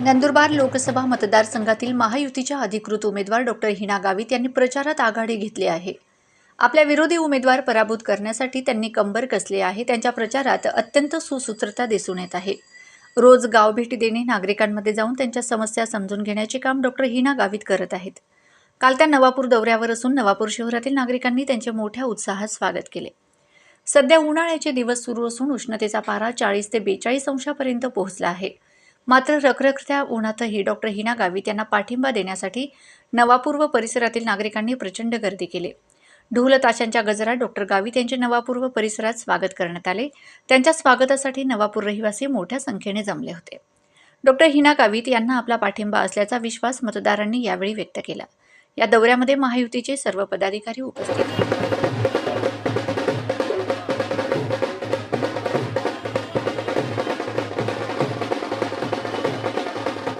नंदुरबार लोकसभा मतदारसंघातील महायुतीच्या अधिकृत उमेदवार डॉक्टर हिना गावित यांनी प्रचारात आघाडी घेतली आहे. आपल्या विरोधी उमेदवार पराभूत करण्यासाठी त्यांनी कंबर कसले आहे त्यांच्या प्रचारात अत्यंत सुसूत्रता दिसून येत आहे. रोज गाव भेटी देणे नागरिकांमध्ये जाऊन त्यांच्या समस्या समजून घेण्याचे काम डॉक्टर हिना गावित करत आहेत. काल त्या नवापूर दौऱ्यावर असून नवापूर शहरातील नागरिकांनी त्यांचे मोठ्या उत्साहात स्वागत केले. सध्या उन्हाळ्याचे दिवस सुरू असून उष्णतेचा पारा चाळीस ते बेचाळीस अंशापर्यंत पोहोचला आहे. मात्र रखरखत्या उन्हातही डॉक्टर हिना गावित यांना पाठिंबा देण्यासाठी नवापूर व परिसरातील नागरिकांनी प्रचंड गर्दी केली. ढोल ताशांच्या गजरात डॉक्टर गावित यांचे नवापूर व परिसरात स्वागत करण्यात आले. त्यांच्या स्वागतासाठी नवापूर रहिवासी मोठ्या संख्येने जमले होते. डॉक्टर हिना गावित यांना आपला पाठिंबा असल्याचा विश्वास मतदारांनी यावेळी व्यक्त केला. या दौऱ्यामध्ये महायुतीचे सर्व पदाधिकारी उपस्थित होते.